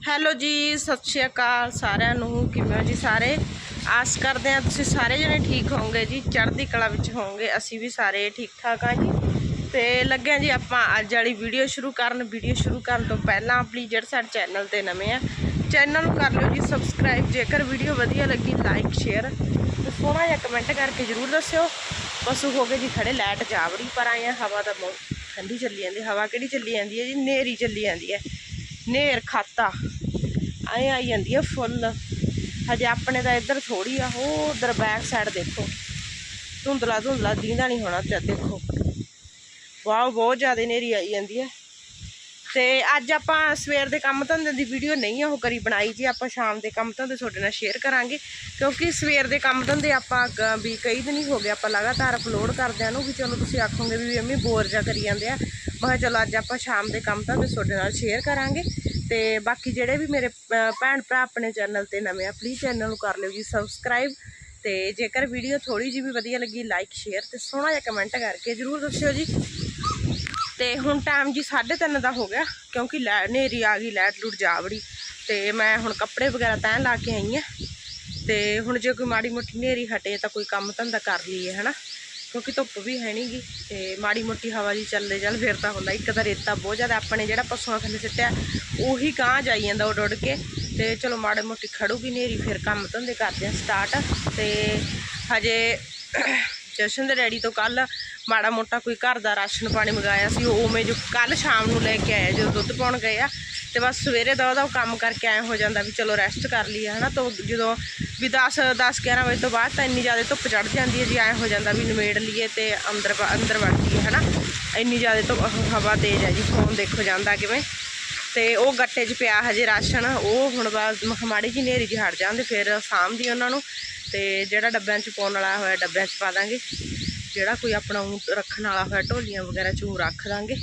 Hello ਜੀ, ਸਤਿ ਸ਼੍ਰੀ ਅਕਾਲ ਸਾਰਿਆਂ ਨੂੰ, ਕਿਵੇਂ ਹੋ ਜੀ ਸਾਰੇ? ਆਸ ਕਰਦੇ ਹਾਂ ਤੁਸੀਂ ਸਾਰੇ ਜਣੇ ਠੀਕ ਹੋਵੋਗੇ ਜੀ, ਚੜ੍ਹਦੀ ਕਲਾ ਵਿੱਚ ਹੋਵੋਗੇ, ਅਸੀਂ ਵੀ ਸਾਰੇ ਠੀਕ ਠਾਕ ਆ ਜੀ। ਤੇ ਲੱਗਿਆ ਜੀ ਆਪਾਂ ਅੱਜ ਵਾਲੀ ਵੀਡੀਓ ਸ਼ੁਰੂ ਕਰਨ ਵੀਡੀਓ ਸ਼ੁਰੂ ਕਰਨ ਤੋਂ ਪਹਿਲਾਂ ਪਲੀਜ਼ ਜਿਹੜੇ ਸਾਡੇ ਚੈਨਲ ਤੇ ਨਵੇਂ ਆ ਚੈਨਲ ਨੂੰ ਕਰ ਲਿਓ ਜੀ ਸਬਸਕ੍ਰਾਈਬ ਜੇਕਰ ਵੀਡੀਓ ਵਧੀਆ ਲੱਗੀ ਲਾਈਕ ਸ਼ੇਅਰ ਤੇ ਸੋਹਣਾ ਜਿਹਾ ਕਮੈਂਟ ਕਰਕੇ ਜਰੂਰ ਦੱਸਿਓ। ਪਸ਼ੂ ਹੋ ਗਏ ਜੀ ਖੜੇ ਲਾਈਟ ਜਾਵੜੀ ਪਰ ਆਏ ਆ, ਹਵਾ ਤਾਂ ਬਹੁਤ ਠੰਡੀ ਚੱਲੀ ਜਾਂਦੀ, ਹਵਾ ਕਿਹੜੀ ਚੱਲੀ ਜਾਂਦੀ ਹੈ ਜੀ? ਨੇਰੀ ਚੱਲੀ ਜਾਂਦੀ ਹੈ। ਨੇਰ ਖਾਤਾ। ਐ ਆਈ ਜਾਂਦੀ ਹੈ ਫੁੱਲ। ਹਜੇ ਆਪਣੇ ਤਾਂ ਇੱਧਰ ਥੋੜੀ ਆ, ਉਹ ਉਧਰ ਬੈਕ ਸਾਈਡ ਦੇਖੋ। ਧੁੰਦਲਾ ਧੁੰਦਲਾ ਦੀਂਦਾ ਨਹੀਂ ਹੋਣਾ ਤੇ ਦੇਖੋ। ਵਾਹ ਬਹੁਤ ਜ਼ਿਆਦਾ ਨੇਰੀ ਆਈ ਜਾਂਦੀ ਹੈ ਤੇ ਅੱਜ ਆਪਾਂ ਸਵੇਰ ਦੇ ਕੰਮ ਧੰਦੇ ਦੀ ਵੀਡੀਓ ਨਹੀਂ ਉਹ ਕਰੀ ਬਣਾਈ ਜੀ, ਆਪਾਂ ਸ਼ਾਮ ਦੇ ਕੰਮ ਧੰਦੇ ਤੁਹਾਡੇ ਨਾਲ ਸ਼ੇਅਰ ਕਰਾਂਗੇ। ਕਿਉਂਕਿ ਸਵੇਰ ਦੇ ਕੰਮ ਧੰਦੇ ਆਪਾਂ ਗ- ਵੀ ਕਈ ਦਿਨ ਹੀ ਹੋ ਗਏ, ਆਪਾਂ ਲਗਾਤਾਰ ਅਪਲੋਡ ਕਰਦਿਆਂ ਨੂੰ ਵੀ ਚਲੋ ਤੁਸੀਂ ਆਖੋਗੇ ਵੀ ਅੰਮੀ ਬੋਰ ਜਾ ਕਰੀ ਜਾਂਦੇ ਆ। ਮੈਂ ਕਿਹਾ ਚਲੋ ਅੱਜ ਆਪਾਂ ਸ਼ਾਮ ਦੇ ਕੰਮ ਧੰਦੇ ਤੁਹਾਡੇ ਨਾਲ ਸ਼ੇਅਰ ਕਰਾਂਗੇ। ਤੇ ਬਾਕੀ ਜਿਹੜੇ ਵੀ ਮੇਰੇ ਭੈਣ ਭਰਾ ਆਪਣੇ ਚੈਨਲ ਤੇ ਨਵੇਂ ਆ ਪਲੀਜ਼ ਚੈਨਲ ਨੂੰ ਕਰ ਲਿਓ ਜੀ ਸਬਸਕ੍ਰਾਈਬ ਤੇ ਜੇਕਰ ਵੀਡੀਓ ਥੋੜੀ ਜਿਹੀ ਵੀ ਵਧੀਆ ਲੱਗੀ ਲਾਈਕ ਸ਼ੇਅਰ ਤੇ ਸੋਹਣਾ ਜਿਹਾ ਕਮੈਂਟ ਕਰਕੇ ਜਰੂਰ ਦੱਸਿਓ ਜੀ। ਤੇ ਹੁਣ ਟਾਈਮ ਜੀ 3:30 ਦਾ ਹੋ ਗਿਆ, ਕਿਉਂਕਿ ਲੈ ਹਨੇਰੀ ਆ ਗਈ, ਲਾਈਟ ਲੂਟ ਜਾ ਵੜੀ ਤੇ ਮੈਂ ਹੁਣ ਕੱਪੜੇ ਵਗੈਰਾ ਤੈਅ ਲਾ ਕੇ ਆਈ ਆ। ਤੇ ਹੁਣ ਜੇ ਕੋਈ ਮਾੜੀ ਮੋਟੀ ਹਨੇਰੀ ਹਟੇ ਤਾਂ ਕੋਈ ਕੰਮ ਧੰਦਾ ਕਰ ਲਈਏ, ਹਨਾ? ਕਿਉਂਕਿ ਧੁੱਪ ਵੀ ਹੈ ਨਹੀਂਗੀ ਤੇ ਮਾੜੀ ਮੋਟੀ ਹਵਾ ਜੀ ਚੱਲਦੇ ਚੱਲ ਫਿਰ ਤਾਂ ਹੁੰਦਾ, ਇੱਕ ਤਾਂ ਰੇਤਾ ਬਹੁਤ ਜ਼ਿਆਦਾ ਆਪਣੇ ਜਿਹੜਾ ਪਸ਼ੂਆਂ ਥੱਲੇ ਸਿੱਟਿਆ, ਉਹੀ ਗਾਂਹ ਜਾਈ ਜਾਂਦਾ ਉੱਡ ਉੱਡ ਕੇ। ਤੇ ਚਲੋ ਮਾੜੀ ਮੋਟੀ ਖੜੂਗੀ ਹਨੇਰੀ, ਫਿਰ ਕੰਮ ਧੰਦੇ ਕਰਦੇ ਆ ਸਟਾਰਟ ਤੇ ਹਜੇ ਜਸ਼ਨ ਦੇ ਡੈਡੀ ਤੋਂ ਕੱਲ ਮਾੜਾ ਮੋਟਾ ਕੋਈ ਘਰ ਦਾ ਰਾਸ਼ਨ ਪਾਣੀ ਮੰਗਾਇਆ ਸੀ, ਉਹ ਉਵੇਂ ਜੋ ਕੱਲ ਸ਼ਾਮ ਨੂੰ ਲੈ ਕੇ ਆਇਆ, ਜਦੋਂ ਦੁੱਧ ਪਾਉਣ ਗਏ ਆ, ਤੇ ਬਸ ਸਵੇਰੇ ਦਾ ਉਹਦਾ ਕੰਮ ਕਰਕੇ ਐ ਹੋ ਜਾਂਦਾ ਵੀ ਚਲੋ ਰੈਸਟ ਕਰ ਲਈਏ, ਹਨਾ, ਤਾਂ ਜਦੋਂ ਵੀ 10 10 11 ਵਜੇ ਤੋਂ ਬਾਅਦ ਤਾਂ ਇੰਨੀ ਜ਼ਿਆਦਾ ਧੁੱਪ ਚੜ ਜਾਂਦੀ ਹੈ ਜੀ, ਐ ਹੋ ਜਾਂਦਾ ਵੀ ਨਿਮੇੜ ਲਈਏ ਤੇ ਅੰਦਰ ਵ- ਅੰਦਰ ਵੜ ਜਾਈਏ, ਹਨਾ, ਇੰਨੀ ਜ਼ਿਆਦਾ ਧੁੱਪ ਹਵਾ ਤੇਜ਼ ਹੈ ਜੀ ਫੋਨ ਦੇਖੋ ਜਾਂਦਾ ਕਿਵੇਂ, ਤੇ ਉਹ ਗੱਟੇ 'ਚ ਪਿਆ ਹਜੇ ਰਾਸ਼ਨ, ਉਹ ਹੁਣ ਬਾਅਦ ਮਾੜੀ ਜੀ ਨੇਰੀ 'ਚ ਹਟ ਜਾਂਦੇ ਫਿਰ ਸਾਂਭਦੀ ਉਹਨਾਂ ਨੂੰ, ਤੇ ਜਿਹੜਾ ਡੱਬਿਆਂ 'ਚ ਪਾਉਣ ਵਾਲਾ ਹੋਇਆ ਡੱਬਿਆਂ 'ਚ ਪਾ ਦਾਂਗੇ। ਜਿਹੜਾ ਕੋਈ ਆਪਣਾ ਊਂਟ ਰੱਖਣ ਵਾਲਾ ਹੋਇਆ, ਢੋਲੀਆਂ ਵਗੈਰਾ ਚੋਂ ਰੱਖ ਦਾਂਗੇ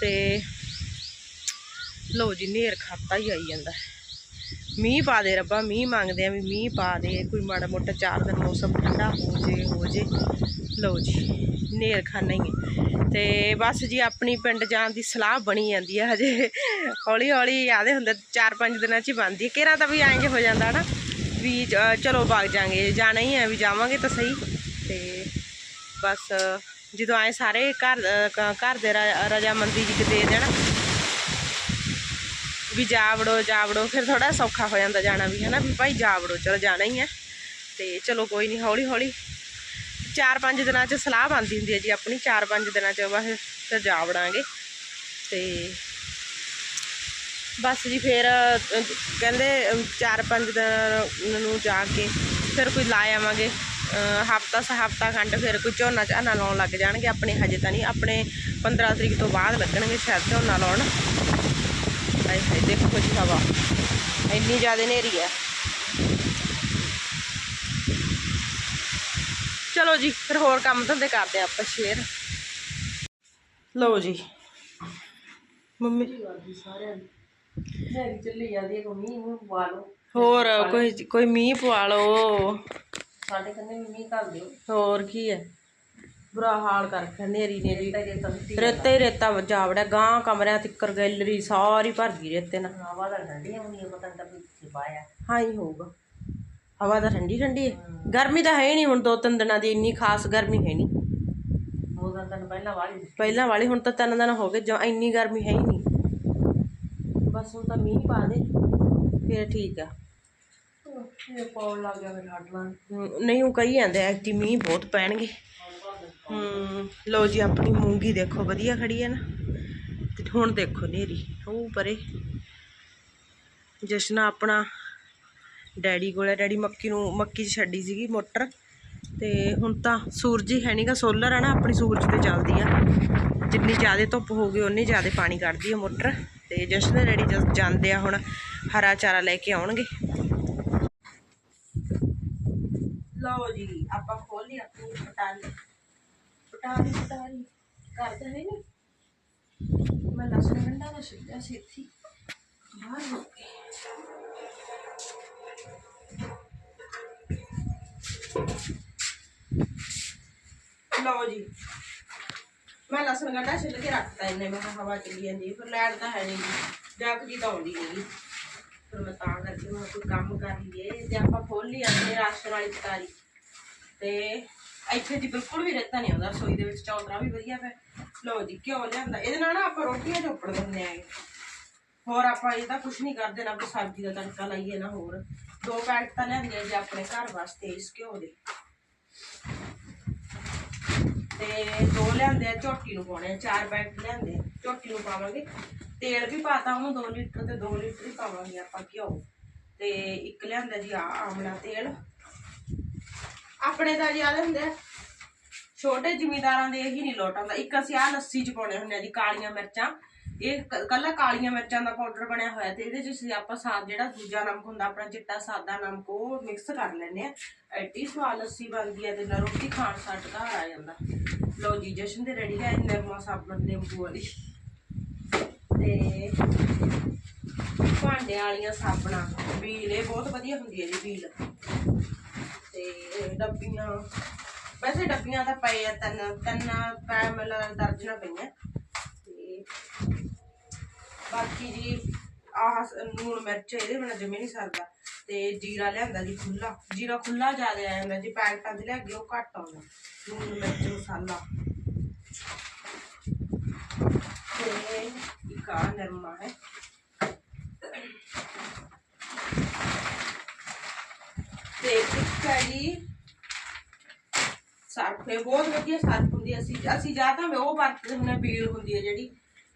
ਤੇ ਲੋ ਜੀ, ਨੇਰ ਖਾਤਾ ਹੀ ਆਈ ਜਾਂਦਾ। ਮੀਂਹ ਪਾ ਦੇ ਰੱਬਾ, ਮੀਂਹ ਮੰਗਦੇ ਆ ਵੀ ਮੀਂਹ ਪਾ ਦੇ, ਕੋਈ ਮਾੜਾ ਮੋਟਾ ਚਾਰ ਦਿਨ ਮੌਸਮ ਠੰਡਾ ਹੋ ਜੇ ਹੋ ਜੇ। ਲਓ ਜੀ, ਨੇਰ ਖਾਨਾ ਹੀ ਹੈ। ਤੇ ਬਸ ਜੀ, ਆਪਣੀ ਪਿੰਡ ਜਾਣ ਦੀ ਸਲਾਹ ਬਣੀ ਜਾਂਦੀ ਹੈ ਹਜੇ। ਹੌਲੀ ਹੌਲੀ ਆਦੇ ਹੁੰਦੇ, ਚਾਰ ਪੰਜ ਦਿਨਾਂ 'ਚ ਹੀ ਬਣਦੀ ਹੈ। ਕਿਹੜਾ ਤਾਂ ਵੀ ਐਂ ਹੋ ਜਾਂਦਾ ਨਾ ਵੀ ਚਲੋ ਵਗ ਜਾਾਂਗੇ, ਜਾਣਾ ਹੀ ਹੈ, ਵੀ ਜਾਵਾਂਗੇ ਤਾਂ ਸਹੀ। ਤੇ ਬਸ, ਜਦੋਂ ਆਏ ਸਾਰੇ ਘਰ ਘਰ ਦੇ ਰਾ- ਰਜਾਮੰਦੀ ਜੀ ਦੇ ਦੇਣ। ਵੀ ਜਾਵੜੋ ਜਾਵੜੋ, ਫਿਰ ਥੋੜਾ ਸੌਖਾ ਹੋ ਜਾਂਦਾ ਜਾਣਾ ਵੀ ਹੈ ਨਾ ਵੀ ਭਾਈ ਜਾਵੜੋ, ਚਲੋ ਜਾਣਾ ਹੀ ਹੈ। ਤੇ ਚਲੋ ਕੋਈ ਨਹੀਂ ਹੌਲੀ ਹੌਲੀ ਚਾਰ ਪੰਜ ਦਿਨਾਂ 'ਚ ਸਲਾਹ ਬਣਦੀ ਹੁੰਦੀ ਹੈ ਜੀ ਆਪਣੀ ਚਾਰ ਪੰਜ ਦਿਨਾਂ 'ਚ ਬਸ ਫਿਰ ਜਾ ਵੜਾਂਗੇ ਤੇ ਬਸ ਜੀ ਫਿਰ ਕਹਿੰਦੇ ਚਾਰ ਪੰਜ ਦਿਨ ਨੂੰ ਜਾ ਕੇ ਫਿਰ ਕੋਈ ਲਾ ਆਵਾਂਗੇ। ਹਫਤਾ ਸ ਹਫਤਾ ਖੰਡ ਫਿਰ ਕੋਈ ਝੋਨਾ ਝਾਨਾ ਲਾਉਣ ਲੱਗ ਜਾਣਗੇ ਆਪਣੇ ਹਜੇ ਤਾਂ ਨਹੀਂ ਆਪਣੇ 15 ਤਰੀਕ ਤੋਂ ਬਾਅਦ ਲੱਗਣਗੇ ਸ਼ਾਇਦ ਝੋਨਾ ਲਾਉਣ। ਹਾਏ ਹਾਏ ਦੇਖੋ ਜੀ ਹਵਾ ਇੰਨੀ ਜ਼ਿਆਦਾ ਹਨੇਰੀ ਹੈ। ਚਲੋ ਜੀ ਫਿਰ ਹੋਰ ਕੰਮ ਧੰਦੇ ਕਰਦੇ ਆਪਾਂ ਸ਼ੇਅਰ ਲਓ ਜੀ। ਮੰਮੀ ਹੈਗੀ ਚੱਲੀ ਜਾਂਦੀ ਹੈ ਕੋਈ ਮੀਂਹ ਮੂੰਹ ਪਵਾ ਲਓ। ਹੋਰ ਕੋਈ ਕੋਈ ਮੀਂਹ ਪਵਾ ਲਓ। ਸਾਡੇ ਕੰਨੇ ਵੀ ਮੀਂਹ ਕਰ ਦਿਓ। ਹੋਰ ਕੀ ਹੈ ਬੁਰਾ ਹਾਲ ਕਰ ਰੱਖਿਆ ਨੇਰੀ ਤੇ ਜੇ ਤੰਤੀ ਰੇਤਾ ਹੀ ਰੇਤਾ ਗਾਂ ਕਮਰਿਆਂ ਤਿੱਕਰ ਗੈਲਰੀ ਸਾਰੀ ਭਰ ਗਈ ਰੇਤੇ ਨਾਲ। ਹਵਾ ਦਾ ਠੰਡੀਆਂ ਹੁੰਦੀਆਂ ਪਤਾ ਨਹੀਂ ਤਾਂ ਵੀ ਪਾਇਆ। ਹਾਂ ਹੀ ਹੋਊਗਾ। ਹਵਾ ਤਾਂ ਠੰਡੀ ਠੰਡੀ ਹੈ। ਗਰਮੀ ਤਾਂ ਹੈ ਹੀ ਨਹੀਂ ਹੁਣ ਦੋ ਤਿੰਨ ਦਿਨਾਂ ਦੀ ਇੰਨੀ ਖਾਸ ਗਰਮੀ ਹੈ ਨਹੀਂ। ਦੋ ਦਿਨ ਤਨ ਪਹਿਲਾਂ ਵਾਲੀ ਪਹਿਲਾਂ ਵਾਲੀ ਹੁਣ ਤਾਂ ਤਿੰਨ ਦਿਨ ਹੋ ਗਏ ਜੋ ਇੰਨੀ ਗਰਮੀ ਹੈ ਹੀ ਨਹੀਂ। ਬਸ ਹੁਣ ਤਾਂ ਮੀਂਹ ਪਾ ਦੇ ਫਿਰ ਠੀਕ ਆ। ਇਹ ਪਾਉਣ ਲੱਗ ਗਿਆ ਫਿਰ ਹਟ ਨਹੀਂ, ਉਹ ਕਹੀ ਜਾਂਦੇ ਆ ਕਿ ਮੀਂਹ ਬਹੁਤ ਪੈਣਗੇ। ਹੂੰ ਲਓ ਜੀ, ਆਪਣੀ ਮੂੰਗੀ ਦੇਖੋ, ਵਧੀਆ ਖੜੀ ਹੈ ਨਾ। ਤੇ ਹੁਣ ਦੇਖੋ ਨੇਰੀ, ਉਹ ਪਰੇ। ਜਸ਼ਨਾ ਆਪਣਾ ਡੈਡੀ ਕੋਲ, ਡੈਡੀ ਮੱਕੀ ਨੂੰ, ਮੱਕੀ 'ਚ ਛੱਡੀ ਸੀਗੀ ਮੋਟਰ। ਤੇ ਹੁਣ ਤਾਂ ਸੂਰਜ ਹੀ ਹੈ ਨਹੀਂਗਾ ਸੋਲਰ ਆ ਨਾ, ਆਪਣੀ ਸੂਰਜ ਤੇ ਚੱਲਦੀ ਆ। ਜਿੰਨੀ ਜ਼ਿਆਦਾ ਧੁੱਪ ਹੋਊਗੀ ਉਨੀ ਜ਼ਿਆਦਾ ਪਾਣੀ ਕੱਢਦੀ ਆ ਮੋਟਰ। ਤੇ ਜਸ਼ਨ ਦੇ ਡੈਡੀ ਜਦ ਜਾਂਦੇ ਆ ਹੁਣ, ਹਰਾ ਚਾਰਾ ਲੈ ਕੇ ਆਉਣਗੇ। ਲਓ ਜੀ। ਆਪਾਂ ਖੋਲ ਲਈ ਆਪਣੀ ਪਟਾਰੀ ਪਟਾਰੀ ਪਟਾਰੀ ਕਰਦਾ ਹੈ ਨਹੀਂ। ਮੈਂ ਲਸਣ ਗੰਡਾ ਦਾ ਛਿੱਲਿਆ ਸੀ ਇੱਥੇ ਹੀ। ਬਾਹਰ ਹੋ ਕੇ। ਲਓ ਜੀ। ਮੈਂ ਲਸਣ ਗੰਡਾ ਛਿੱਲ ਕੇ ਰੱਖਤਾ ਇੰਨੇ ਮੈਂ ਕਿਹਾ ਹਵਾ ਚੱਲੀ ਜਾਂਦੀ ਹੈ, ਫਿਰ ਲੈਟ ਤਾਂ ਹੈ ਨਹੀਂ। ਜੱਗ ਜੀ ਤਾਂ ਆਉਂਦੀ ਨਹੀਂ ਫਿਰ ਮੈਂ ਤਾਂ ਕਰਕੇ ਮੈਂ ਕੋਈ ਕੰਮ ਕਰ ਲਈਏ ਤੇ ਆਪਾਂ ਖੋਲ ਲਈ ਆਪਣੇ ਰਾਸ਼ਨ ਵਾਲੀ ਤਕਾਰੀ ਤੇ ਇੱਥੇ ਦੀ ਬਿਲਕੁਲ ਵੀ ਰੇਤਾ ਨਹੀਂ ਆਉਂਦਾ ਰਸੋਈ ਦੇ ਵਿੱਚ ਚੌਂਤਰਾ ਵੀ ਵਧੀਆ ਪਿਆ ਲਓ ਜੀ, ਘਿਓ ਲਿਆਂਦਾ। ਇਹਦੇ ਨਾਲ ਨਾ ਆਪਾਂ ਰੋਟੀਆਂ ਚੋਪੜ ਦਿੰਦੇ ਆਂਗੇ ਹੋਰ ਆਪਾਂ ਇਹਦਾ ਕੁਝ ਨਹੀਂ ਕਰਦੇ ਨਾ ਕੋਈ ਸਬਜ਼ੀ ਦਾ ਤੜਕਾ ਲਾਈਏ ਨਾ ਹੋਰ। ਦੋ ਪੈਕਟ ਤਾਂ ਲਿਆਂਦੇ ਜੀ ਆਪਣੇ ਘਰ ਵਾਸਤੇ ਇਸ ਘਿਓ ਦੇ। ਤੇ ਦੋ ਲਿਆਂਦੇ ਆ, ਝੋਟੀ ਨੂੰ ਪਾਉਣੇ ਆ, ਚਾਰ ਪੈਕਟ ਲਿਆਂਦੇ ਝੋਟੀ ਨੂੰ ਪਾਵਾਂਗੇ। ਤੇਲ ਵੀ ਪਾਤਾ ਉਹਨੂੰ 2 ਲੀਟਰ ਤੇ 2 ਲੀਟਰ ਹੀ ਪਾਵਾਂਗੇ ਆਪਾਂ ਘਿਓ। ਤੇ ਇੱਕ ਲਿਆਂਦਾ ਜੀ ਆ ਆਮਲਾ ਤੇਲ। ਆਪਣੇ ਤਾਂ ਜੀ ਹੁੰਦੇ ਆ। ਛੋਟੇ ਜ਼ਿਮੀਦਾਰਾਂ ਦੇ ਇਹੀ ਨਹੀਂ ਲੋਟ ਆਉਂਦਾ। ਇੱਕ ਅਸੀਂ ਆ ਲੱਸੀ ਚ ਪਾਉਣੇ ਹੁੰਦੇ ਆ ਜੀ, ਕਾਲੀਆਂ ਮਿਰਚਾਂ। ਇਹ ਕੱਲਾ ਕਾਲੀਆਂ ਮਿਰਚਾਂ ਦਾ ਪਾਊਡਰ ਬਣਿਆ ਹੋਇਆ ਤੇ ਇਹਦੇ ਚ ਆਪਾਂ ਸਾਦ ਜਿਹੜਾ ਦੂਜਾ ਨਮਕ ਹੁੰਦਾ, ਆਪਣਾ ਚਿੱਟਾ ਸਾਦਾ ਨਮਕ, ਉਹ ਮਿਕਸ ਕਰ ਲੈਂਦੇ ਆ। ਐਡੀ ਸਵਾਦ ਲੱਸੀ ਬਣਦੀ ਹੈ ਤੇ ਨਾਲ ਰੋਟੀ ਖਾਣ ਸੱਟ ਘਰ ਆ ਜਾਂਦਾ। ਲਓ ਜੀ, ਜਸ਼ਨ ਦੇ ਰੈਡੀ ਹੈ ਨਿਰਮਾ ਸਾਬਣ ਨਿੰਬੂ ਵਾਲੀ। ਤੇ ਭਾਂਡੇ ਵਾਲੀਆਂ ਸਾਬਣਾਂ, ਬੀਲ, ਇਹ ਬਹੁਤ ਵਧੀਆ ਹੁੰਦੀ ਹੈ ਜੀ, ਬੀਲ। ਤੇ ਡੱਬੀਆਂ, ਵੈਸੇ ਡੱਬੀਆਂ ਤਾਂ ਪਏ ਆ, ਤਿੰਨ ਤਿੰਨ ਪੈ ਮਤਲਬ ਦਰਜਨਾਂ ਪਈਆਂ। ਤੇ ਬਾਕੀ ਜੀ, ਆਹ ਸ- ਲੂਣ ਮਿਰਚ, ਇਹਦੇ ਬਿਨਾਂ ਜਮੇ ਨਹੀਂ ਸਰਦਾ। ਤੇ ਜੀਰਾ ਲਿਆਂਦਾ ਜੀ ਖੁੱਲਾ ਜੀਰਾ ਖੁੱਲਾ ਜ਼ਿਆਦਾ ਆ ਜਾਂਦਾ ਜੀ, ਪੈਕਟਾਂ ਦੇ ਲਿਆ ਕੇ ਉਹ ਘੱਟ ਆਉਂਦਾ। ਲੂਣ, ਮਿਰਚ, ਮਸਾਲਾ। ਤੇ ਇੱਕ ਆ ਨਰਮਾ ਹੈ। ਤੇ ਇੱਕ ਹੈ ਜੀ ਸਰਫ ਹੈ ਬਹੁਤ ਵਧੀਆ ਸਰਫ ਹੁੰਦੀ। ਅਸੀਂ ਅਸੀਂ ਜਾਂ ਤਾਂ ਉਹ ਵਰਤਦੇ ਹੁੰਦੇ ਹਾਂ ਬੀਲ ਹੁੰਦੀ ਹੈ ਜਿਹੜੀ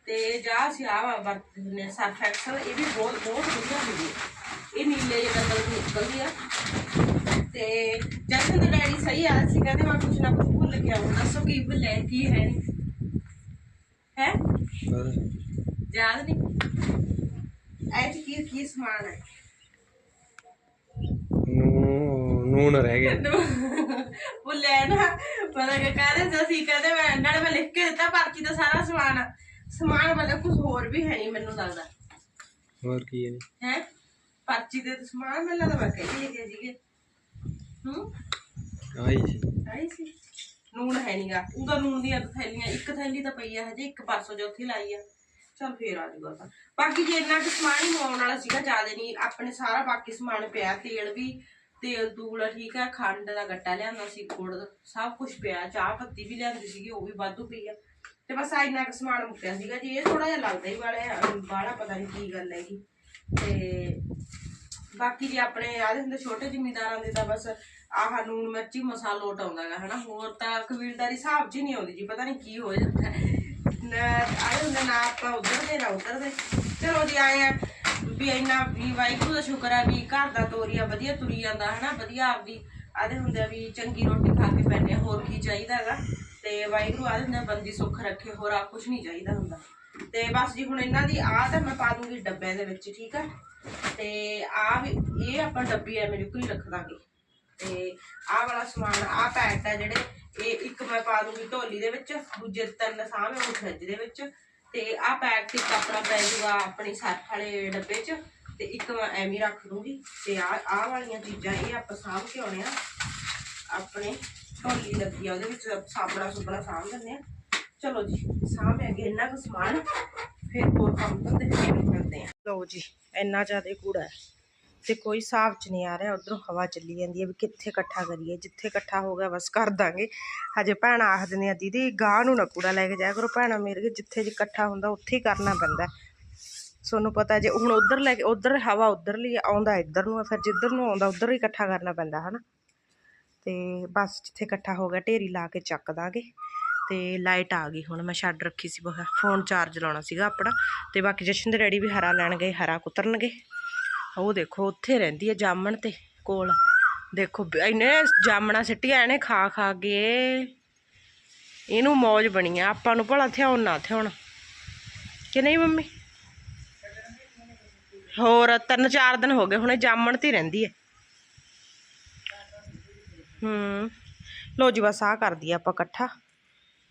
ਤੇ ਜਾਂ ਅਸੀਂ ਆਹ ਵਰਤਦੇ ਹੁੰਦੇ ਹਾਂ ਸਰਫ ਐਕਸਲ ਇਹ ਵੀ ਬਹੁਤ ਬਹੁਤ ਵਧੀਆ ਹੁੰਦੀ ਹੈ ਇਹ ਨੀਲੇ ਜਿਹੇ ਕਲਰ ਦੀ ਨਿਕਲਦੀ ਆ। ਤੇ ਜੈਸੇ ਦੇ ਡੈਡੀ ਸਹੀ ਆ ਅਸੀਂ ਕਹਿੰਦੇ ਮੈਂ ਕੁਛ ਨਾ ਕੁਛ ਭੁੱਲ ਗਿਆ ਹੁਣ। ਦੱਸੋ ਕੀ ਭੁੱਲਿਆ ਕੀ ਹੈ ਨਹੀਂ? ਹੈ? ਯਾਦ ਨਹੀਂ। ਐ ਚ ਕੀ ਕੀ ਸਮਾਨ ਹੈ ਨੂੰ ਨੂਨ ਰਹਿ ਗਿਆ ਭੁੱਲਿਆ ਨਾ ਪਤਾ ਕਿ ਕਹਿੰਦੇ ਅਸੀਂ ਕਹਿੰਦੇ ਮੈਂ ਨਾਲ ਮੈਂ ਲਿਖ ਕੇ ਦਿੱਤਾ ਪਰਚੀ ਦਾ ਸਾਰਾ ਸਮਾਨ ਸਮਾਨ ਮਤਲਬ ਕੁਝ ਹੋਰ ਵੀ ਹੈ ਨਹੀਂ ਮੈਨੂੰ ਲੱਗਦਾ। ਹੋਰ ਕੀ ਹੈ ਹੈ? ਪਰਚੀ ਦੇ ਤਾਂ ਸਮਾਨ ਮੈਨੂੰ ਲੱਗਦਾ ਮੈਂ ਕਹੀ ਗਏ ਸੀਗੇ। ਹੂੰ? ਆਈ ਸੀ। ਆਈ ਸੀ। ਨੂਨ ਹੈ ਨਹੀਂਗਾ ਉਹਦਾ ਨੂਨ ਦੀਆਂ ਥੈਲੀਆਂ ਇੱਕ ਥੈਲੀ ਤਾਂ ਪਈ ਆ ਹਜੇ ਇੱਕ ਪਰਸੋਂ ਚੌਥੀ ਲਾਈ ਆ। ਚਲ ਫੇਰ ਆ ਜਾਊਗਾ ਤਾਂ ਬਾਕੀ ਜੇ ਇੰਨਾ ਕੁ ਸਮਾਨ ਹੀ ਮੰਗਾਉਣ ਵਾਲਾ ਸੀਗਾ ਜ਼ਿਆਦਾ ਨਹੀਂ ਆਪਣੇ ਸਾਰਾ ਬਾਕੀ ਸਮਾਨ ਪਿਆ ਤੇਲ ਵੀ ਤੇਲ ਤੂਲ ਠੀਕ ਹੈ, ਖੰਡ ਦਾ ਗੱਟਾ ਲਿਆਂਦਾ ਸੀ, ਗੁੜ ਸਭ ਕੁਝ ਪਿਆ, ਚਾਹ ਪੱਤੀ ਵੀ ਲਿਆਂਦੀ ਸੀਗੀ, ਉਹ ਵੀ ਵਾਧੂ ਪਈ ਆ। ਤੇ ਬਸ ਆ ਇੰਨਾ ਕੁ ਸਮਾਨ ਮੁੱਕਿਆ ਸੀਗਾ, ਜੀ ਇਹ ਥੋੜਾ ਜਿਹਾ ਲੱਗਦਾ ਹੀ ਵਾਲਾ ਬਾਹਲਾ ਪਤਾ ਨਹੀਂ ਕੀ ਗੱਲ ਹੈਗੀ। ਤੇ ਬਾਕੀ ਜੇ ਆਪਣੇ ਆਦੇ ਹੁੰਦੇ ਛੋਟੇ ਜ਼ਿਮੀਦਾਰਾਂ ਦੇ ਤਾਂ ਬਸ ਆਹ ਨੂਨ ਮਿਰਚੀ ਮਸਾਲਾ ਲੋਟ ਆਉਂਦਾਗਾ ਹਨਾ? ਹੋਰ ਤਾਂ ਕਬੀਲਦਾਰੀ ਹਿਸਾਬ 'ਚ ਹੀ ਨਹੀਂ ਆਉਂਦੀ ਜੀ, ਪਤਾ ਨਹੀਂ ਕੀ ਹੋ ਜਾਂਦਾ ਹੈ। ਨਾ ਆਏ ਹੁੰਦੇ ਨਾ ਆਪਾਂ ਉਧਰ ਦੇ ਨਾ ਉਧਰ ਦੇ। ਚਲੋ ਜੀ ਆਏ ਆ ਵੀ ਇੰਨਾ ਵੀ ਵਾਹਿਗੁਰੂ ਦਾ ਸ਼ੁਕਰ ਹੈ ਵੀ ਘਰ ਦਾ ਤੋਰੀਆ ਵਧੀਆ ਤੁਰੀ ਜਾਂਦਾ ਹਨਾ, ਵਧੀਆ ਆਪਦੀ ਆਦੇ ਹੁੰਦੇ ਆ ਵੀ ਚੰਗੀ ਰੋਟੀ ਖਾ ਕੇ ਪੈਣੇ ਹੋਰ ਕੀ ਚਾਹੀਦਾ ਹੈਗਾ? ਤੇ ਵਾਹਿਗੁਰੂ ਆਦੇ ਹੁੰਦੇ ਬੰਦੀ ਸੁੱਖ ਰੱਖੇ, ਹੋਰ ਆ ਕੁਝ ਨਹੀਂ ਚਾਹੀਦਾ ਹੁੰਦਾ। ਤੇ ਬਸ ਜੀ ਹੁਣ ਇਹਨਾਂ ਦੀ ਆਹ ਤਾਂ ਮੈਂ ਪਾ ਦੂੰਗੀ ਡੱਬਿਆਂ ਦੇ ਵਿੱਚ, ਠੀਕ ਆ? ਤੇ ਆ ਵੀ, ਇਹ ਆਪਾਂ ਡੱਬੀ ਐਵੇਂ ਜੁਕਰੀ ਰੱਖ ਦਾਂਗੇ। ਤੇ ਆਹ ਵਾਲਾ ਸਮਾਨ, ਆਹ ਪੈਕਟ ਆ ਜਿਹੜੇ, ਇਹ ਇੱਕ ਮੈਂ ਪਾ ਦੂੰਗੀ ਢੋਲੀ ਦੇ ਵਿੱਚ, ਦੂਜੇ ਤਿੰਨ ਸਾਹਮਣੇ ਉਹ ਫ੍ਰਿਜ ਦੇ ਵਿੱਚ। ਤੇ ਆਹ ਪੈਕਟ ਇੱਕ ਆਪਣਾ ਪੈ ਜਾਊਗਾ ਆਪਣੀ ਸਰਫ ਵਾਲੇ ਡੱਬੇ 'ਚ, ਤੇ ਇੱਕ ਮੈਂ ਐਵੇਂ ਰੱਖ ਦੂੰਗੀ ਤੇ ਆਹ ਆਹ ਵਾਲੀਆਂ ਚੀਜ਼ਾਂ ਇਹ ਆਪਾਂ ਸਾਂਭ ਕੇ ਆਉਣੇ ਆ। ਆਪਣੇ ਢੋਲੀ ਲੱਗੀ ਆ, ਉਹਦੇ ਵਿੱਚ ਸਾਬਣਾ ਸੁਬਣਾ ਸਾਂਭ ਲੈਂਦੇ ਆ। ਚਲੋ ਜੀ, ਸਾਂਭ ਅੱਗੇ ਇੰਨਾ ਕੁ ਸਮਾਨ, ਫਿਰ ਹੋਰ ਕੰਮ ਧੰਦੇ ਫਿਰ ਕਰਦੇ ਆ। ਲਓ ਜੀ, ਇੰਨਾ ਜ਼ਿਆਦਾ ਕੂੜਾ ਹੈ। ਤੇ ਕੋਈ ਹਿਸਾਬ ਚ ਨਹੀਂ ਆ ਰਿਹਾ ਉਧਰੋਂ ਹਵਾ ਚੱਲੀ ਜਾਂਦੀ ਹੈ ਵੀ ਕਿੱਥੇ ਇਕੱਠਾ ਕਰੀਏ ਜਿੱਥੇ ਇਕੱਠਾ ਹੋ ਗਿਆ ਬਸ ਕਰ ਦਾਂਗੇ। ਹਜੇ ਭੈਣਾਂ ਆਖ ਦਿੰਦੀਆਂ ਦੀਦੀ ਗਾਹ ਨੂੰ ਨਾ ਕੂੜਾ ਲੈ ਕੇ ਜਾਇਆ ਕਰੋ ਭੈਣਾਂ ਮੇਰੇ ਜਿੱਥੇ ਜੇ ਇਕੱਠਾ ਹੁੰਦਾ ਉੱਥੇ ਹੀ ਕਰਨਾ ਪੈਂਦਾ ਤੁਹਾਨੂੰ ਪਤਾ ਜੇ ਹੁਣ ਉਧਰ ਲੈ ਕੇ ਉਧਰ ਹਵਾ ਉਧਰ ਲਈ ਆਉਂਦਾ ਇੱਧਰ ਨੂੰ ਆ, ਫਿਰ ਜਿੱਧਰ ਨੂੰ ਆਉਂਦਾ ਉਧਰ ਹੀ ਇਕੱਠਾ ਕਰਨਾ ਪੈਂਦਾ ਹਨਾ। ਤੇ ਬਸ ਜਿੱਥੇ ਇਕੱਠਾ ਹੋ ਗਿਆ ਢੇਰੀ ਲਾ ਕੇ ਚੱਕ ਦਾਂਗੇ। ਤੇ ਲਾਈਟ ਆ ਗਈ ਹੁਣ ਮੈਂ ਛੱਡ ਰੱਖੀ ਸੀ ਬਹਾ ਫੋਨ ਚਾਰਜ ਲਾਉਣਾ ਸੀਗਾ ਆਪਣਾ। ਤੇ ਬਾਕੀ ਜਸ਼ਨ ਦੇ ਡੈਡੀ ਵੀ ਹਰਾ ਲੈਣਗੇ ਹਰਾ ਕੁਤਰਨਗੇ। ਉਹ ਦੇਖੋ, ਉੱਥੇ ਰਹਿੰਦੀ ਹੈ ਜਾਮਣ ਤੇ, ਕੋਲ। ਦੇਖੋ ਇਹਨੇ ਜਾਮਣਾ ਸਿੱਟੀਆਂ ਇਹਨੇ ਖਾ ਖਾ ਕੇ। ਇਹਨੂੰ ਮੌਜ ਬਣੀ ਆ। ਆਪਾਂ ਨੂੰ ਭਲਾ ਥਿਆਉਣ, ਨਾ ਥਿਆਉਣ। ਕਿ ਨਹੀਂ, ਮੰਮੀ? ਹੋਰ, ਤਿੰਨ ਚਾਰ ਦਿਨ ਹੋ ਗਏ, ਹੁਣੇ ਜਾਮਣ ਤੇ ਰਹਿੰਦੀ ਹੈ ਹੂੰ। ਲੋ ਜੀ, ਬਸ ਆ ਕਰਦੀ ਆ ਆਪਾਂ ਇਕੱਠਾ।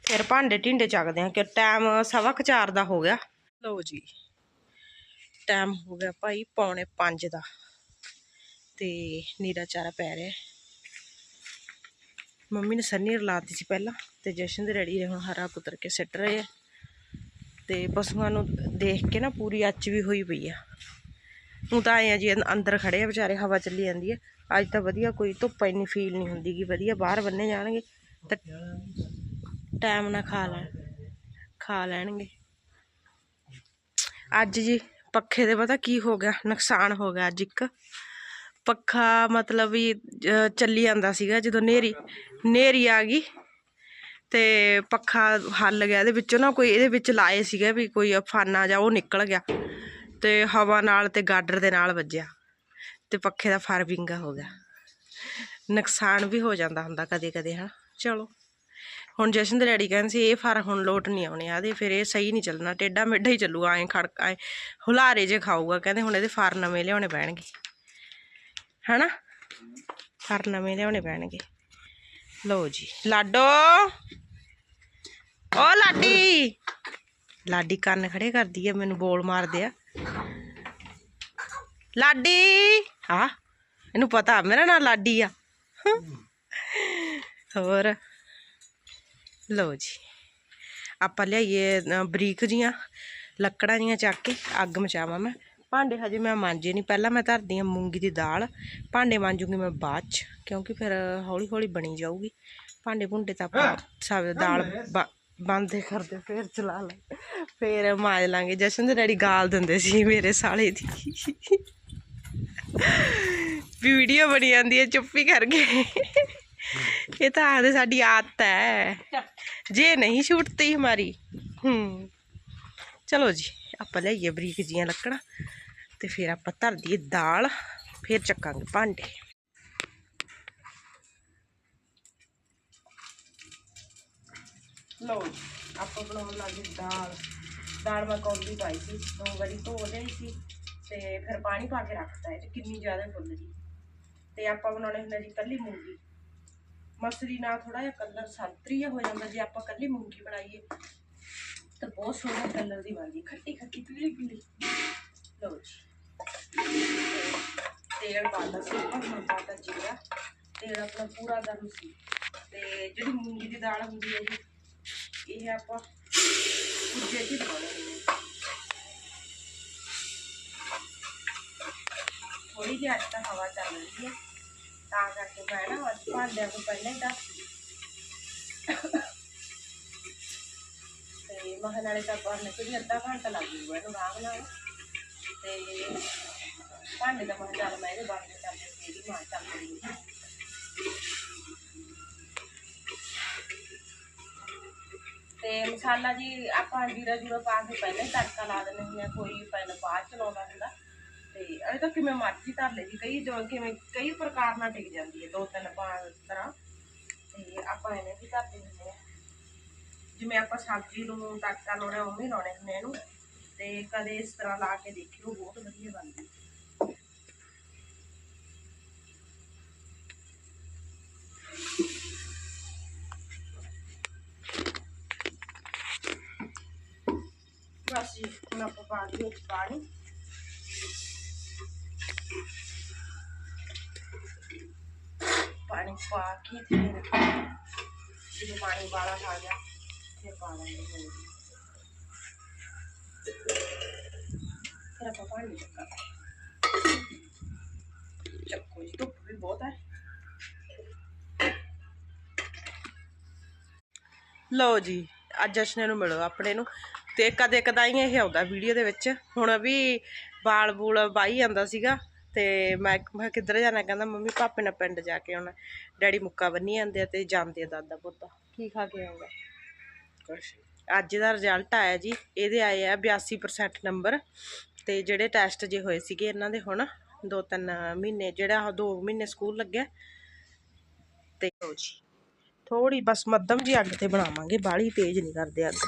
ਫਿਰ ਭਾਂਡੇ ਢਿੰਡੇ ਚੱਕਦੇ ਆ, ਕਿ ਟਾਈਮ ਸਵਾ ਕੁ ਦਾ ਹੋ ਗਿਆ। ਲੋ ਜੀ। ਟਾਈਮ ਹੋ ਗਿਆ ਭਾਈ ਪੌਣੇ 5 ਦਾ। ਤੇ ਨੀਰਾ ਚਾਰਾ ਪੈ ਰਿਹਾ। ਮੰਮੀ ਨੇ ਸੰਨੀ ਰਲਾਤੀ ਸੀ ਪਹਿਲਾਂ ਤੇ ਜਸ਼ਨ ਦੇ ਰੈਡੀ ਨੇ ਹੁਣ ਹਰਾ ਕੁਤਰ ਕੇ ਸਿੱਟ ਰਹੇ ਆ। ਤੇ ਪਸ਼ੂਆਂ ਨੂੰ ਦੇਖ ਕੇ ਨਾ ਪੂਰੀ ਅੱਚ ਵੀ ਹੋਈ ਪਈ ਆ। ਹੁਣ ਤਾਂ ਆਏ ਆ ਜੀ, ਅੰਦਰ ਖੜੇ ਆ ਵਿਚਾਰੇ, ਹਵਾ ਚੱਲੀ ਜਾਂਦੀ ਹੈ ਅੱਜ ਤਾਂ ਵਧੀਆ, ਕੋਈ ਧੁੱਪ ਇੰਨੀ ਫੀਲ ਨਹੀਂ ਹੁੰਦੀ ਕਿ ਵਧੀਆ, ਬਾਹਰ ਬੰਨੇ ਜਾਣਗੇ ਤਾਂ ਟਾਈਮ ਨਾਲ ਖਾ ਲੈਣ, ਖਾ ਲੈਣਗੇ। ਅੱਜ ਜੀ ਪੱਖੇ ਦੇ ਪਤਾ ਕੀ ਹੋ ਗਿਆ? ਨੁਕਸਾਨ ਹੋ ਗਿਆ ਅੱਜ ਇੱਕ। ਪੱਖਾ ਮਤਲਬ ਵੀ ਚੱਲੀ ਜਾਂਦਾ ਸੀਗਾ ਜਦੋਂ ਨੇਰੀ ਨੇਰੀ ਆ ਗਈ ਤੇ ਪੱਖਾ ਹੱਲ ਗਿਆ। ਇਹਦੇ ਵਿੱਚੋਂ ਨਾ ਕੋਈ, ਇਹਦੇ ਵਿੱਚ ਲਾਏ ਸੀਗੇ ਵੀ ਕੋਈ ਫਾਨਾ ਜਾਂ ਉਹ ਨਿਕਲ ਗਿਆ ਤੇ ਹਵਾ ਨਾਲ ਤੇ ਗਾਡਰ ਦੇ ਨਾਲ ਵੱਜਿਆ ਤੇ ਪੱਖੇ ਦਾ ਫਰਵਿੰਗਾ ਹੋ ਗਿਆ। ਨੁਕਸਾਨ ਵੀ ਹੋ ਜਾਂਦਾ ਹੁੰਦਾ ਕਦੇ ਕਦੇ ਹਾਂ ਚਲੋ। ਹੁਣ ਜਸ਼ਨ ਦੇ ਡੈਡੀ ਕਹਿੰਦੇ ਸੀ, ਇਹ ਫਰ ਹੁਣ ਲੋਟ ਨਹੀਂ ਆਉਣੇ ਆਦੇ ਫਿਰ ਇਹ ਸਹੀ ਨਹੀਂ ਚੱਲਣਾ, ਟੇਡਾ ਮੇਡਾ ਹੀ ਚੱਲੂਗਾ, ਐਂ ਖੜਕ ਐਂ ਹੁਲਾਰੇ ਜੇ ਖਾਊਗਾ, ਕਹਿੰਦੇ ਹੁਣ ਇਹਦੇ ਫਰ ਨਵੇਂ ਲਿਆਉਣੇ ਪੈਣਗੇ। ਹਨਾ? ਫਰ ਨਵੇਂ ਲਿਆਉਣੇ ਪੈਣਗੇ। ਲਓ ਜੀ, ਲਾਡੋ। ਓ ਲਾਡੀ! ਲਾਡੀ ਕੰਨ ਖੜੇ ਕਰਦੀ ਆ, ਮੈਨੂੰ ਬੋਲ ਮਾਰਦੇ ਆ। ਲਾਡੀ! ਆ ਇਹਨੂੰ ਪਤਾ, ਮੇਰਾ ਨਾਂ ਲਾਡੀ ਆ। ਹੋਰ? ਲਓ ਜੀ। ਆਪਾਂ ਲਿਆਈਏ ਬਰੀਕ ਜੀਆਂ, ਲੱਕੜਾਂ ਜੀਆਂ ਚੱਕ ਕੇ, ਅੱਗ ਮਚਾਵਾਂ ਮੈਂ। ਭਾਂਡੇ ਹਜੇ ਮੈਂ ਮਾਂਜੇ ਨਹੀਂ ਪਹਿਲਾਂ ਮੈਂ ਧਰਦੀ ਹਾਂ ਮੂੰਗੀ ਦੀ ਦਾਲ। ਭਾਂਡੇ ਮਾਂਜੂਗੀ ਮੈਂ ਬਾਅਦ ਚ, ਕਿਉਂਕਿ ਫਿਰ ਹੌਲੀ ਹੌਲੀ ਬਣੀ ਜਾਊਗੀ। ਭਾਂਡੇ ਭੁੰਡੇ ਤਾਂ ਆਪਾਂ ਸਭ ਦਾਲ ਬ- ਬੰਦ ਕਰਦੇ ਫਿਰ ਚਲਾ ਲੈ। ਫਿਰ ਮਾਂਜ ਲਾਂਗੇ। ਜਸ਼ਨ ਦੇ ਡੈਡੀ ਗਾਲ ਦਿੰਦੇ ਸੀ ਮੇਰੇ ਸਾਲੇ ਦੀ। ਵੀ ਵੀਡੀਓ ਬਣੀ ਜਾਂਦੀ ਹੈ ਚੁੱਪੀ ਕਰਕੇ। ਇਹ ਤਾਂ ਆਦੇ ਸਾਡੀ ਆਦਤ ਹੈ। ਜੇ ਨਹੀਂ ਛੂਟਤੀ ਹਮਾਰੀ, ਹੂੰ। ਚਲੋ ਜੀ, ਆਪਾਂ ਲਈਏ ਬਰੀਕ ਜੀਆਂ ਲੱਕੜਾਂ ਤੇ ਫਿਰ ਆਪਾਂ ਧਰ ਦਈਏ ਦਾਲ, ਫਿਰ ਚੱਕਾਂਗੇ ਭਾਂਡੇ। ਲਓ ਆਪਾਂ ਬਣਾਉਣ ਲੱਗੇ ਦਾਲ। ਦਾਲ ਮੈਂ ਕੌਲੀ ਪਾਈ ਸੀ, ਦੋ ਵਾਰੀ ਧੋ ਲਈ ਸੀ ਤੇ ਫਿਰ ਪਾਣੀ ਪਾ ਕੇ ਰੱਖਤਾ, ਇਹ ਕਿੰਨੀ ਜ਼ਿਆਦਾ ਫੁੱਲ ਗਈ ਤੇ ਆਪਾਂ ਬਣਾਉਣੇ ਹੁੰਦੇ ਜੀ ਕੱਲੀ ਮੂੰਗੀ। ਮਸਰੀ ਨਾਲ ਥੋੜਾ ਜਿਹਾ ਕਲਰ ਸੰਤਰੀ ਜਿਹਾ ਹੋ ਜਾਂਦਾ, ਜੇ ਆਪਾਂ ਕੱਲੀ ਮੂੰਗੀ ਬਣਾਈਏ, ਤਾਂ ਬਹੁਤ ਸੋਹਣਾ ਕਲਰ ਦੀ ਬਣਦੀ ਖੱਟੀ ਖੱਟੀ, ਪੀਲੀ ਪੀਲੀ। ਲਓ ਜੀ। ਤੇਲ ਪਾਤਾ ਸੀ ਆਪਾਂ, ਹੁਣ ਪਾਤਾ ਜੀਰਾ। ਤੇਲ ਆਪਣਾ ਪੂਰਾ ਗਰਮ ਸੀ। ਤੇ ਜਿਹੜੀ ਮੂੰਗੀ ਦੀ ਦਾਲ ਹੁੰਦੀ ਹੈ ਜੀ, ਇਹ ਆਪਾਂ ਕੁਝੇ ਚ ਪਾਉਣੀ ਹੈ। ਥੋੜੀ ਜਿਹੀ ਅੱਜ ਤਾਂ ਹਵਾ ਚੱਲ ਰਹੀ ਹੈ। ਤਾਂ ਕਰਕੇ ਮੈਂ ਨਾ ਅੱਜ ਭਾਂਡਿਆਂ ਨੂੰ ਪਹਿਲਾਂ ਹੀ ਦੱਸ ਤੇ ਮਹਾਂ ਨਾਲੇ ਤਾਂ ਬਰਨ ਚ ਵੀ ਅੱਧਾ ਘੰਟਾ ਲੱਗ ਜੂਗਾ ਇਹਨੂੰ ਆਰਾਮ ਨਾਲ ਤੇ ਭਾਂਡੇ ਦਾ ਮਹਾਂ ਚੱਲ ਮੈਂ ਇਹਦੇ ਬਾਰੇ ਚੱਲ ਕੇ ਇਹਦੀ ਮਾਂ ਚੱਲ ਰਹੀ ਤੇ ਮਸਾਲਾ ਜੀ ਆਪਾਂ ਜੀਰਾ ਜੂਰਾ ਪਾ ਕੇ ਪਹਿਲਾਂ ਹੀ ਤੜਕਾ ਲਾ ਦਿੰਦੇ ਹੁੰਦੇ ਹਾਂ ਕੋਈ ਪਹਿਲਾਂ ਬਾਅਦ ਚ ਲਾਉਂਦਾ ਹੁੰਦਾ ਤੇ ਇਹ ਤਾਂ ਕਿਵੇਂ ਮਰਜ਼ੀ ਧਰ ਲੈ ਜੀ ਕਈ ਜੋ ਕਿਵੇਂ, ਕਈ ਪ੍ਰਕਾਰ ਨਾਲ ਟਿਕ ਜਾਂਦੀ ਹੈ, ਦੋ ਤਿੰਨ ਪੰਜ ਤਰ੍ਹਾਂ। ਤੇ ਆਪਾਂ ਐਵੇਂ ਵੀ ਧਰ ਦਿੰਦੇ ਹਾਂ। ਜਿਵੇਂ ਆਪਾਂ ਸਬਜ਼ੀ ਨੂੰ ਤੜਕਾ ਲਾਉਣਾ, ਉਵੇਂ ਹੀ ਲਾਉਣੇ ਹੁੰਦੇ ਇਹਨੂੰ। ਤੇ ਕਦੇ ਇਸ ਤਰ੍ਹਾਂ ਲਾ ਕੇ ਦੇਖਿਓ, ਬਹੁਤ ਵਧੀਆ ਬਣਦੀ ਬਸ ਜੀ, ਹੁਣ ਆਪਾਂ ਪਾ ਦਈਏ ਵਿੱਚ ਪਾਣੀ। ਪਾਣੀ ਪਾ ਕੇ ਫਿਰ ਜਦੋਂ ਪਾਣੀ ਵਾਲਾ ਆ ਗਿਆ, ਫਿਰ ਪਾ ਲਾਂਗੇ ਹੋਰ ਫਿਰ ਆਪਾਂ ਪਾਣੀ ਚੱਕਾ ਚੱਕੋ ਜੀ, ਧੁੱਪ ਵੀ ਬਹੁਤ ਹੈ। ਲਓ ਜੀ, ਅੱਜ ਜਸ਼ਨ ਨੂੰ ਮਿਲੋ ਆਪਣੇ ਨੂੰ। ਤੇ ਕਦੇ ਕਦਾਈ ਇਹ ਆਉਂਦਾ ਵੀਡੀਓ ਦੇ ਵਿੱਚ। ਹੁਣ ਵੀ ਬਾਲ ਬੂਲ ਵਾਹੀ ਜਾਂਦਾ ਸੀਗਾ। ਤੇ ਮੈਂ ਮੈਂ ਕਿੱਧਰ ਜਾਣਾ ਕਹਿੰਦਾ ਮੰਮੀ ਪਾਪੇ ਨਾਲ ਪਿੰਡ ਜਾ ਕੇ ਆਉਣਾ। ਡੈਡੀ ਮੁੱਕਾ ਬੰਨੀ ਜਾਂਦੇ ਆ ਤੇ ਜਾਂਦੇ ਆ ਦਾਦਾ ਪੁੱਤਾ। ਕੀ ਖਾ ਕੇ ਆਉਂਗਾ ਕੁਛ ਅੱਜ ਦਾ ਰਿਜ਼ਲਟ ਆਇਆ ਜੀ ਇਹਦੇ ਆਏ ਆ 82% ਨੰਬਰ ਤੇ ਜਿਹੜੇ ਟੈਸਟ ਜੇ ਹੋਏ ਸੀਗੇ ਇਹਨਾਂ ਦੇ ਹੁਣ ਦੋ ਤਿੰਨ ਮਹੀਨੇ ਜਿਹੜਾ ਦੋ ਮਹੀਨੇ ਸਕੂਲ ਲੱਗਿਆ। ਤੇ ਲਓ ਜੀ। ਥੋੜੀ ਬਸ ਮੱਧਮ ਜੀ ਅੱਗ ਤੇ ਬਣਾਵਾਂਗੇ ਬਾਹਲੀ ਤੇਜ਼ ਨਹੀਂ ਕਰਦੇ ਅੱਗ।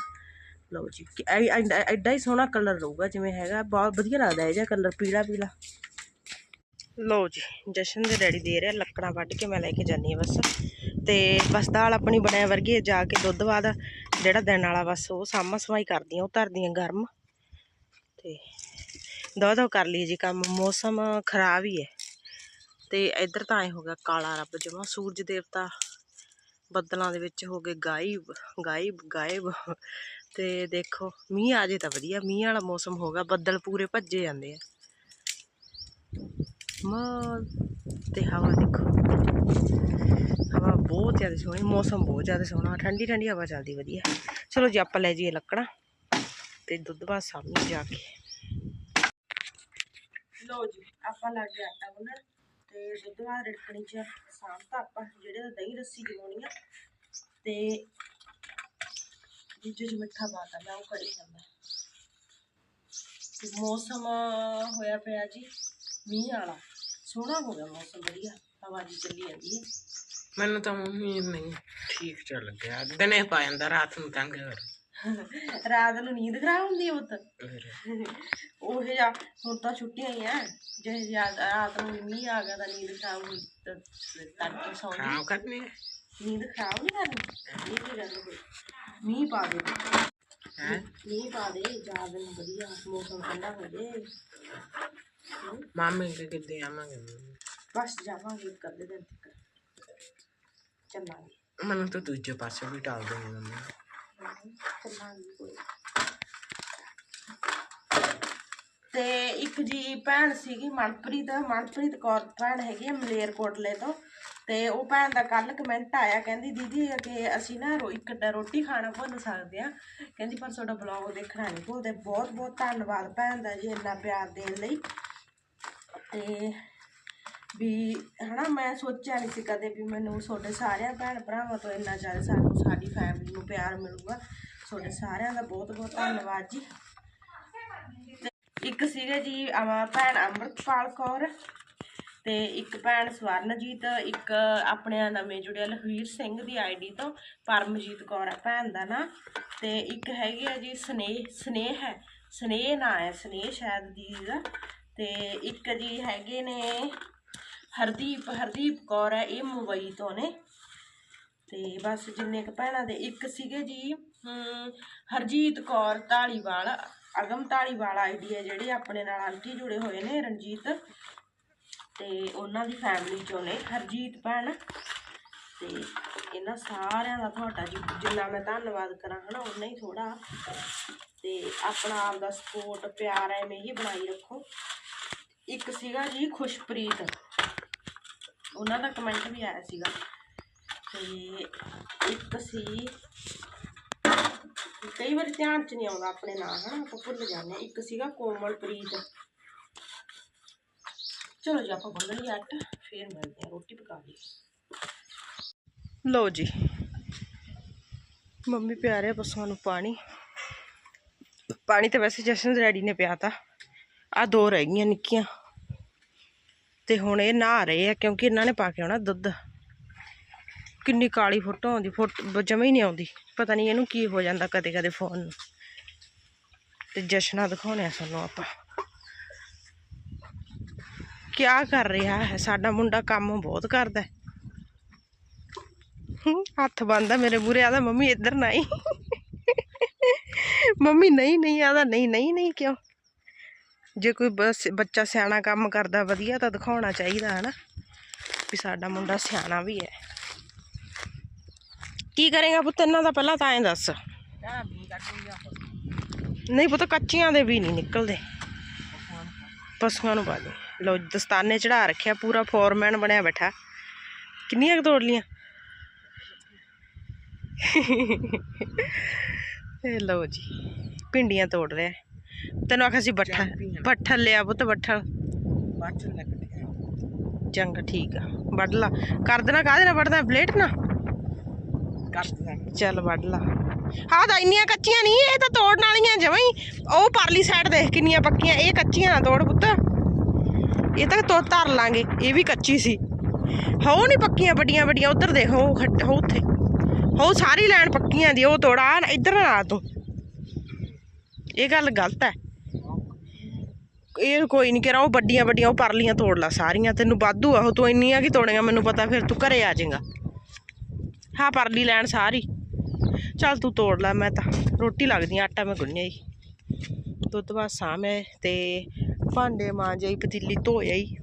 ਲਓ ਜੀ ਐਡਾ ਹੀ ਸੋਹਣਾ ਕਲਰ ਰਹੂਗਾ ਜਿਵੇਂ ਹੈਗਾ ਬਹੁਤ ਵਧੀਆ ਲੱਗਦਾ ਇਹ ਜਿਹਾ ਕਲਰ ਪੀਲਾ ਪੀਲਾ। ਲੋ ਜੀ, ਜਸ਼ਨ ਦੇ ਡੈਡੀ ਦੇ ਰਿਹਾ ਲੱਕੜਾਂ ਵੱਢ ਕੇ ਮੈਂ ਲੈ ਕੇ ਜਾਨੀ ਆ ਬਸ। ਤੇ ਬਸ ਦਾਲ ਆਪਣੀ ਬਣਿਆ ਵਰਗੀ ਜਾ ਕੇ ਦੁੱਧ ਬਾਅਦ ਜਿਹੜਾ ਦਿਨ ਵਾਲਾ ਬਸ ਉਹ ਸਾਮਾ ਸਵਾਈ ਕਰਦੀਆਂ ਉਹ ਧਰਦੀਆਂ ਗਰਮ। ਤੇ ਦੋ ਦੋ ਕਰ ਲਈ ਜੀ ਕੰਮ, ਮੌਸਮ ਖਰਾਬ ਹੀ ਹੈ। ਤੇ ਇੱਧਰ ਤਾਂ ਐ ਹੋ ਗਿਆ ਕਾਲਾ ਰੱਬ ਜਮਾ, ਸੂਰਜ ਦੇਵਤਾ ਬੱਦਲਾਂ ਦੇ ਵਿੱਚ ਹੋ ਗਏ ਗਾਇਬ ਗਾਇਬ ਗਾਇਬ। ਤੇ ਦੇਖੋ, ਮੀਂਹ ਆ ਜੇ ਤਾਂ ਵਧੀਆ, ਮੀਂਹ ਵਾਲਾ ਮੌਸਮ ਹੋਗਾ ਬੱਦਲ ਪੂਰੇ ਭੱਜੇ ਜਾਂਦੇ ਆ। ਕਮਾਲ ਤੇ ਹਵਾ ਦੇਖੋ। ਹਵਾ ਬਹੁਤ ਜ਼ਿਆਦਾ ਸੋਹਣੀ, ਮੌਸਮ ਬਹੁਤ ਜ਼ਿਆਦਾ ਸੋਹਣਾ, ਠੰਡੀ ਠੰਡੀ ਹਵਾ ਚੱਲਦੀ, ਵਧੀਆ। ਚਲੋ ਜੀ, ਆਪਾਂ ਲੈ ਜਾਈਏ ਲੱਕੜਾਂ ਤੇ ਦੁੱਧ ਬਾਅਦ ਸਾਹਮਣੇ ਜਾ ਕੇ। ਲੋ ਜੀ, ਆਪਾਂ ਲੱਗ ਗਿਆ ਆਟਾ ਗੁੰਨਣ ਤੇ ਦੁੱਧ ਬਾਅਦ ਰਿੜਕਣੀ ਚ ਸਾਂਭਤਾ ਆਪਾਂ, ਜਿਹੜੇ ਦਹੀਂ ਲੱਸੀ ਜਮਾਉਣੀ ਆ। ਤੇ ਦੂਜੇ ਚ ਮਿੱਠਾ ਪਾਤਾ ਮੈਂ ਉਹ ਕੜੀ ਜਾਂਦਾ ਮੌਸਮ ਹੋਇਆ ਪਿਆ ਜੀ, ਮੀਂਹ ਵਾਲਾ। ਸੋਹਣਾ ਹੋ ਗਿਆ ਮੌਸਮ ਵਧੀਆ। ਹਵਾ ਜੀ ਚੱਲੀ ਜਾਂਦੀ ਹੈ। ਮੈਨੂੰ ਤਾਂ ਮੰਮੀ ਨਹੀਂ ਠੀਕ ਚੱਲ ਗਿਆ ਦਿਨੇ ਪਾ ਜਾਂਦਾ ਰਾਤ ਨੂੰ ਤੰਗ ਕਰ ਰਾਤ ਨੂੰ ਨੀਂਦ ਖਰਾਬ ਹੁੰਦੀ ਹੈ ਪੁੱਤ। ਫਿਰ? ਉਹ ਜਿਹਾ ਹੁਣ ਤਾਂ ਛੁੱਟੀਆਂ ਹੀ ਐ ਜੇ ਰਾਤ ਨੂੰ ਮੀਂਹ ਆ ਗਿਆ ਤਾਂ ਨੀਂਦ ਖਰਾਬ ਤਾਂ ਤੜਕੇ ਸੌਂ ਕੰਮ ਕਰਨੀ ਹੈ? ਨੀਂਦ ਖਰਾਬ ਨਹੀਂ ਕਰਨੀ? ਇਹ ਕੀ ਗੱਲ ਹੋਈ। ਮੀਂਹ ਪਾ ਦੇ। ਹੈਂ? ਮੀਂਹ ਪਾ ਦੇ ਜਾ ਦਿਨ ਵਧੀਆ ਮੌਸਮ ਠੰਡਾ ਹੋ ਜੇ। ਮਾਮੇ ਕੇ ਕਿੱਦੇ ਆਵਾਂਗੇ ਬਸ ਜਾਵਾਂਗੇ ਇੱਕ ਅੱਧੇ ਦਿਨ ਤੱਕ। ਚੱਲਾਂਗੇ। ਮੈਨੂੰ ਤਾਂ ਦੂਜੇ ਪਾਸੇ ਵੀ ਟਾਲ ਦੇਣੀ ਮੰਮੀ। ਚੱਲਾਂਗੇ ਕੋਈ ਤੇ ਇੱਕ ਜੀ ਭੈਣ ਸੀਗੀ ਮਨਪ੍ਰੀਤ। ਮਨਪ੍ਰੀਤ ਕੌਰ ਭੈਣ ਹੈਗੀ ਆ ਮਲੇਰਕੋਟਲੇ ਤੋਂ। ਤੇ ਉਹ ਭੈਣ ਦਾ ਕੱਲ ਕਮੈਂਟ ਆਇਆ ਕਹਿੰਦੀ ਦੀਦੀ ਕਿ ਅਸੀਂ ਨਾ ਰੋ ਇੱਕ ਡ- ਰੋਟੀ ਖਾਣਾ ਭੁੱਲ ਸਕਦੇ ਆ। ਕਹਿੰਦੀ ਪਰ ਤੁਹਾਡਾ ਬਲੌਗ ਦੇਖਣਾ ਨਹੀਂ ਭੁੱਲਦੇ। ਬਹੁਤ ਬਹੁਤ ਧੰਨਵਾਦ ਭੈਣ ਦਾ ਜੀ ਇੰਨਾ ਪਿਆਰ ਦੇਣ ਲਈ। ਤੇ ਵੀ ਹਨਾ ਮੈਂ ਸੋਚਿਆ ਨਹੀਂ ਸੀ ਕਦੇ ਵੀ ਮੈਨੂੰ ਤੁਹਾਡੇ ਸਾਰਿਆਂ ਭੈਣ ਭਰਾਵਾਂ ਤੋਂ ਇੰਨਾ ਜ਼ਿਆਦਾ ਸਾਨੂੰ ਸਾਡੀ ਫੈਮਿਲੀ ਨੂੰ ਪਿਆਰ ਮਿਲੂਗਾ। ਤੁਹਾਡੇ ਸਾਰਿਆਂ ਦਾ ਬਹੁਤ ਬਹੁਤ ਧੰਨਵਾਦ ਜੀ। ਇੱਕ ਸੀਗੇ ਜੀ ਅਮ ਭੈਣ ਅੰਮ੍ਰਿਤਪਾਲ ਕੌਰ ਤੇ ਇੱਕ ਭੈਣ ਸਵਰਨਜੀਤ, ਇੱਕ ਆਪਣੇ ਨਵੇਂ ਜੁੜਿਆ ਲਖਵੀਰ ਸਿੰਘ ਦੀ ਆਈਡੀ ਤੋਂ ਪਰਮਜੀਤ ਕੌਰ ਹੈ ਭੈਣ ਦਾ ਨਾਂ। ਤੇ ਇੱਕ ਹੈਗੀ ਆ ਜੀ ਸਨੇਹ ਸਨੇਹ ਹੈ, ਸਨੇਹ ਨਾਂ ਹੈ, ਸਨੇਹ ਸ਼ਾਇਦ ਦੀਦੀ ਦਾ ਤੇ ਇੱਕ ਜੀ ਹੈਗੇ ਨੇ ਹਰਦੀਪ ਹਰਦੀਪ ਕੌਰ ਹੈ, ਇਹ ਮੁੰਬਈ ਤੋਂ ਨੇ। ਤੇ ਬਸ ਜਿੰਨੇ ਕ ਭੈਣਾਂ ਦੇ, ਇੱਕ ਸੀਗੇ ਜੀ ਹਰਜੀਤ ਕੌਰ ਢਾਲੀਵਾਲ ਅਗਮ ਢਾਲੀਵਾਲ ਆਈਡੀ ਹੈ, ਜਿਹੜੇ ਆਪਣੇ ਨਾਲ ਆਂਟੀ ਜੁੜੇ ਹੋਏ ਨੇ, ਰਣਜੀਤ। ਤੇ ਉਹਨਾਂ ਦੀ ਫੈਮਿਲੀ ਚੋਂ ਨੇ, ਹਰਜੀਤ ਭੈਣ। ਤੇ ਇਹਨਾਂ ਸਾਰਿਆਂ ਦਾ ਤੁਹਾਡਾ ਜੀ, ਜਿੰਨਾ ਮੈਂ ਧੰਨਵਾਦ ਕਰਾਂ, ਹਨਾ ਉਨਾ ਹੀ ਥੋੜਾ ਤੇ ਆਪਣਾ ਆਪ ਦਾ ਸਪੋਰਟ ਪਿਆਰ ਐਵੇਂ ਹੀ ਬਣਾਈ ਰੱਖੋ। ਇੱਕ ਸੀਗਾ ਜੀ ਖੁਸ਼ਪ੍ਰੀਤ। ਉਹਨਾਂ ਦਾ ਕਮੈਂਟ ਵੀ ਆਇਆ ਸੀਗਾ। ਤੇ ਇੱਕ ਸੀ, ਕਈ ਵਾਰ ਧਿਆਨ ਚ ਨਹੀਂ ਆਉਂਦਾ ਆਪਣੇ ਨਾਂ ਹਨਾ, ਆਪਾਂ ਭੁੱਲ ਜਾਂਦੇ ਇੱਕ ਸੀਗਾ ਕੋਮਲਪ੍ਰੀਤ। ਚਲੋ ਜੀ, ਆਪਾਂ ਗੁੰਨ ਲਈ ਆਟਾ ਫੇਰ ਮਿਲਦੇ ਹਾਂ, ਰੋਟੀ ਪਕਾ ਲਈ। ਲਓ ਜੀ, ਮੰਮੀ ਪਿਆ ਰਿਹਾ ਪਸ਼ੂਆਂ ਨੂੰ ਪਾਣੀ। ਪਾਣੀ ਤਾਂ ਵੈਸੇ ਜਸ਼ਨ ਰੈਡੀ ਨੇ ਪਿਆਤਾ। ਆ ਦੋ ਰਹਿ ਗਈਆਂ ਨਿੱਕੀਆਂ। ਤੇ ਹੁਣ ਇਹ ਨਹਾ ਰਹੇ ਆ ਕਿਉਂਕਿ ਇਹਨਾਂ ਨੇ ਪਾ ਕੇ ਆਉਣਾ ਦੁੱਧ। ਕਿੰਨੀ ਕਾਲੀ ਫੋਟੋ ਆਉਂਦੀ, ਫੋਟੋ ਜਮਾ ਹੀ ਨਹੀਂ ਆਉਂਦੀ। ਪਤਾ ਨਹੀਂ ਇਹਨੂੰ ਕੀ ਹੋ ਜਾਂਦਾ ਕਦੇ ਕਦੇ ਫੋਨ ਨੂੰ। ਤੇ ਜਸ਼ਨਾ ਦਿਖਾਉਣੇ ਆ ਸਾਨੂੰ ਆਪਾਂ। ਕਿਆ ਕਰ ਰਿਹਾ ਹੈ? ਸਾਡਾ ਮੁੰਡਾ ਕੰਮ ਬਹੁਤ ਕਰਦਾ ਹੱਥ ਬੰਨਦਾ ਮੇਰੇ ਮੂਰੇ ਆਦਾ ਮੰਮੀ, ਇੱਧਰ ਨਾ ਨਹੀਂ ਮੰਮੀ, ਨਹੀਂ ਨਹੀਂ ਆਦਾ ਨਹੀਂ ਨਹੀਂ ਨਹੀਂ, ਕਿਉਂ? ਜੇ ਕੋਈ ਬੱਚਾ ਸਿਆਣਾ ਕੰਮ ਕਰਦਾ ਵਧੀਆ ਤਾਂ ਦਿਖਾਉਣਾ ਚਾਹੀਦਾ ਹੈ ਨਾ ਵੀ ਸਾਡਾ ਮੁੰਡਾ ਸਿਆਣਾ ਵੀ ਹੈ। ਕੀ ਕਰੇਗਾ ਪੁੱਤ? ਇਹਨਾਂ ਦਾ ਪਹਿਲਾਂ ਤਾਂ ਐਂ ਦੱਸ। ਨਹੀਂ ਪੁੱਤ, ਕੱਚੀਆਂ ਦੇ ਵੀ ਨਹੀਂ ਨਿਕਲਦੇ। ਪਸ਼ੂਆਂ ਨੂੰ ਪਾ ਦੇ ਲੋ ਦਸਤਾਨੇ ਚੜਾ ਰੱਖਿਆ, ਪੂਰਾ ਫੋਰਮੈਨ ਬਣਿਆ ਬੈਠਾ। ਕਿੰਨੀਆਂ ਕੁ ਤੋੜ ਲੀਆਂ? ਇਹ ਲਓ ਜੀ, ਭਿੰਡੀਆਂ ਤੋੜ ਰਿਹਾ। ਤੈਨੂੰ ਆਖਿਆ ਸੀ ਬੱਠਾ ਬੱਠਲ ਲਿਆ ਪੁੱਤ ਲੱਗ ਚੰਗਾ ਠੀਕ ਆ। ਵੱਢ ਲਾ। ਕਰ ਦੇਣਾ ਕਾਹਦੇ ਨਾਲ ਵੱਢਦਾ? ਬਲੇਟ ਨਾਲ ਕਰ ਚੱਲ ਵੱਢ ਲਾ। ਹਾਂ ਤਾਂ ਇੰਨੀਆਂ ਕੱਚੀਆਂ ਨਹੀਂ ਇਹ ਤਾਂ ਤੋੜਨ ਵਾਲੀਆਂ ਜਮਾਂ ਹੀ। ਉਹ ਪਰਲੀ ਸਾਈਡ ਦੇਖ ਕਿੰਨੀਆਂ ਪੱਕੀਆਂ ਇਹ ਕੱਚੀਆਂ ਨਾ ਤੋੜ ਪੁੱਤ। ਇਹ ਤਾਂ ਤੋ ਧਰ ਲਾਂਗੇ ਇਹ ਵੀ ਕੱਚੀ ਸੀ। ਹੋ ਨਹੀਂ ਪੱਕੀਆਂ ਵੱਡੀਆਂ ਵੱਡੀਆਂ। ਉਧਰ ਦੇਖ ਉਹ ਹੋ ਉੱਥੇ। ਹੋ ਸਾਰੀ ਲਾਈਨ ਪੱਕੀਆਂ ਦੀ ਉਹ ਤੋੜਾ। ਇੱਧਰ ਨਾ ਆ ਤੂੰ। ਇਹ ਗੱਲ ਗਲਤ ਹੈ। ਇਹ ਕੋਈ ਨਹੀਂ ਕਿਹਾ ਉਹ ਵੱਡੀਆਂ ਵੱਡੀਆਂ ਉਹ ਪਰਲੀਆਂ ਤੋੜ ਲਾ ਸਾਰੀਆਂ। ਤੈਨੂੰ ਵਾਧੂ ਆਹੋ ਤੂੰ ਇੰਨੀਆਂ ਕੀ ਤੋੜੇਗਾ ਮੈਨੂੰ ਪਤਾ ਫਿਰ ਤੂੰ ਘਰੇ ਆ ਜਾਏਗਾ। ਹਾਂ ਪਰਲੀ ਲੈਣ ਸਾਰੀ। ਚੱਲ ਤੂੰ ਤੋੜ ਲੈ ਮੈਂ ਤਾਂ ਰੋਟੀ ਲੱਗਦੀ ਆ, ਆਟਾ ਮੈਂ ਗੁੰਨਿਆ ਹੀ ਦੁੱਧ ਬਾਅਦ ਸਾਹਮਣੇ ਤੇ ਭਾਂਡੇ ਮਾਂਜੇ ਹੀ ਪਤੀਲੀ ਧੋਇਆ ਹੀ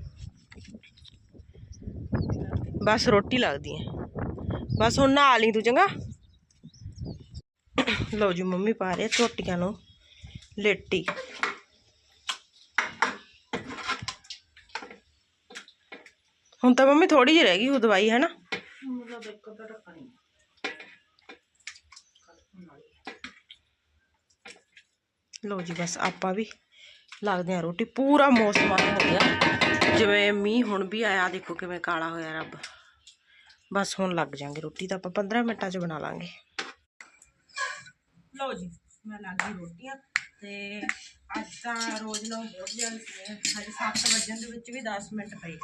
ਬਸ ਰੋਟੀ ਲੱਗਦੀ ਹੈ ਬਸ ਹੁਣ ਨਹਾ ਲਈ ਤੂੰ ਚੰਗਾ। ਲਓ ਜੀ ਮੰਮੀ ਪਾ ਰਹੇ ਰੋਟੀਆਂ ਨੂੰ। ਲੇਟੀ ਹੁਣ ਤਾਂ ਮੰਮੀ ਥੋੜੀ ਜਿਹੀ ਰਹਿ ਗਈ ਉਹ ਦਵਾਈ ਹੈ ਨਾ ਮਤਲਬ ਇੱਕ ਤਾਂ ਰੱਖਣੀ ਲੋ ਜੀ ਬਸ ਆਪਾਂ ਵੀ ਲੱਗਦੇ ਆ ਰੋਟੀ ਪੂਰਾ ਮੌਸਮ ਆ ਹੋ ਗਿਆ ਜਿਵੇਂ ਮੀਂਹ ਹੁਣ ਵੀ ਆਇਆ ਦੇਖੋ ਕਿਵੇਂ ਕਾਲਾ ਹੋਇਆ ਰੱਬ ਬਸ ਹੁਣ ਲੱਗ ਜਾਾਂਗੇ ਰੋਟੀ ਤਾਂ ਆਪਾਂ 15 ਮਿੰਟਾਂ 'ਚ ਬਣਾ ਲਾਂਗੇ ਲੋ ਜੀ ਮੈਂ ਲੱਗ ਗਈ ਰੋਟੀਆਂ ਤੇ ਅੱਜ ਤਾਂ ਰੋਜ਼ ਨੂੰ ਬਹੁਤ ਜਲਦੀ ਸੀ ਹਜੇ 7 ਵਜਣ ਦੇ ਵਿੱਚ ਵੀ 10 ਮਿੰਟ ਪਏ।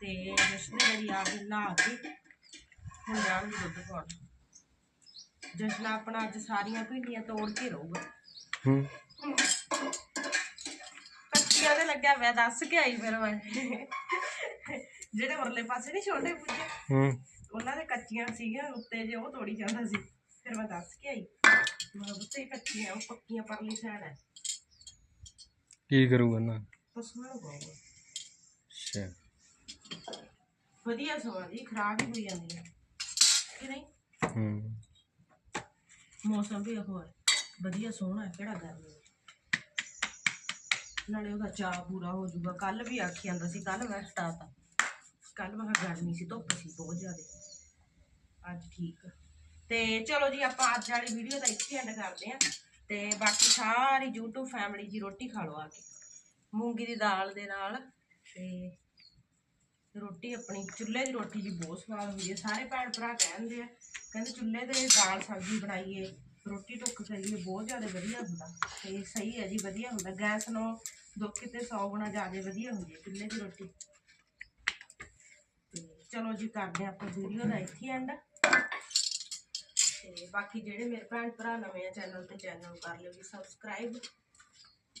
ਤੇ ਜਸ਼ਨ ਮੇਰੀ ਆ ਕੇ ਨਹਾ ਕੇ ਹੁਣ ਜਾਣਗੇ ਦੁੱਧ ਪਾਉਣ ਜਸ਼ਨ ਆਪਣਾ ਅੱਜ ਸਾਰੀਆਂ ਭਿੰਡੀਆਂ ਤੋੜ ਕੇ ਰਹੂਗਾ। ਹੂੰ। ਕੱਚੀਆਂ ਦੇ ਲੱਗਿਆ ਹੋਇਆ ਦੱਸ ਕੇ ਆਈ ਫਿਰ ਮੈਂ। ਜਿਹੜੇ ਉਰਲੇ ਪਾਸੇ ਨਹੀਂ ਛੋਟੇ ਪੁੱਜੇ ਹੂੰ। ਉਹਨਾਂ ਦੇ ਕੱਚੀਆਂ ਸੀਗੀਆਂ ਉੱਤੇ ਜੇ ਉਹ ਤੋੜੀ ਜਾਂਦਾ ਸੀ। ਫਿਰ ਮੈਂ ਦੱਸ ਕੇ ਆਈ। ਮੈਂ ਉੱਤੇ ਕੱਚੀਆਂ ਉਹ ਪੱਕੀਆਂ ਪਰਲੀ ਸਾਈਡ ਹੈ ਕੀ ਕਰੂਗਾ ਨਾ ਅੱਛਾ। ਵਧੀਆ ਸਮਾਂ ਜੀ ਖਰਾਬ ਹੀ ਹੋਈ ਜਾਂਦੀ ਹੈ ਕਿ ਨਹੀਂ? ਹੂੰ। ਮੌਸਮ ਵੀ ਉਹ ਹੈ ਵਧੀਆ ਸੋਹਣਾ ਹੈ ਕਿਹੜਾ ਗਰਮੀ ਹੈ ਨਾਲੇ ਉਹਦਾ ਚਾਹ ਪੂਰਾ ਹੋ ਜਾਊਗਾ। ਕੱਲ ਵੀ ਆਖੀ ਜਾਂਦਾ ਸੀ ਕੱਲ ਮੈਂ ਹਟਾਤਾ। ਕੱਲ ਮੈਂ ਕਿਹਾ ਗਰਮੀ ਸੀ ਧੁੱਪ ਸੀ ਬਹੁਤ ਜ਼ਿਆਦਾ। ਅੱਜ ਠੀਕ ਆ। ਤੇ ਚਲੋ ਜੀ ਆਪਾਂ ਅੱਜ ਵਾਲੀ ਵੀਡੀਓ ਦਾ ਇੱਥੇ ਐਂਡ ਕਰਦੇ ਆਂ ਤੇ ਬਾਕੀ ਸਾਰੀ YouTube ਫੈਮਿਲੀ ਜੀ ਰੋਟੀ ਖਾ ਲਓ ਆ ਕੇ। ਮੂੰਗੀ ਦੀ ਦਾਲ ਦੇ ਨਾਲ ਤੇ ਰੋਟੀ ਆਪਣੀ, ਚੁੱਲ੍ਹੇ ਦੀ ਰੋਟੀ ਜੀ ਬਹੁਤ ਸਵਾਦ ਹੁੰਦੀ ਹੈ। ਸਾਰੇ ਭੈਣ ਭਰਾ ਕਹਿੰਦੇ ਆ, ਕਹਿੰਦੇ ਚੁੱਲ੍ਹੇ ਦੇ ਦਾਲ ਸਬਜ਼ੀ ਬਣਾਈਏ, ਰੋਟੀ ਟੁੱਕ ਕਰੀਏ ਬਹੁਤ ਜ਼ਿਆਦਾ ਵਧੀਆ ਹੁੰਦਾ। ਤੇ ਸਹੀ ਹੈ ਜੀ, ਵਧੀਆ ਹੁੰਦਾ। ਗੈਸ ਨੂੰ ਦੁੱਖ ਕਿਤੇ 100 ਗੁਣਾ ਜ਼ਿਆਦਾ ਵਧੀਆ ਹੁੰਦੀ ਹੈ ਚੁੱਲ੍ਹੇ ਦੀ ਰੋਟੀ। ਤੇ ਚਲੋ ਜੀ ਕਰਦੇ ਹਾਂ ਆਪਾਂ ਵੀਡੀਓ ਦਾ ਇੱਥੇ ਐਂਡ ਤੇ ਬਾਕੀ ਜਿਹੜੇ ਮੇਰੇ ਭੈਣ ਭਰਾ ਨਵੇਂ ਆ ਚੈਨਲ ਤੇ ਚੈਨਲ ਕਰ ਲਿਓ ਜੀ ਸਬਸਕ੍ਰਾਈਬ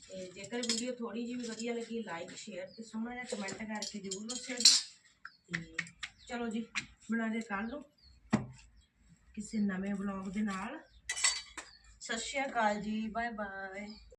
ਤੇ ਜੇਕਰ ਵੀਡੀਓ ਥੋੜੀ ਜਿਹੀ ਵੀ ਵਧੀਆ ਲੱਗੀ ਲਾਈਕ ਸ਼ੇਅਰ ਤੇ ਸੋਹਣਾ ਜਿਹਾ ਕਮੈਂਟ ਕਰਕੇ ਜ਼ਰੂਰ ਦੱਸਿਓ ਜੀ। ਤੇ ਚਲੋ ਜੀ, ਬਣਾ ਦੇ ਕੱਲ ਨੂੰ ਕਿਸੇ ਨਵੇਂ ਵਲੌਗ ਦੇ ਨਾਲ। ਸਤਿ ਸ਼੍ਰੀ ਅਕਾਲ ਜੀ ਬਾਏ ਬਾਏ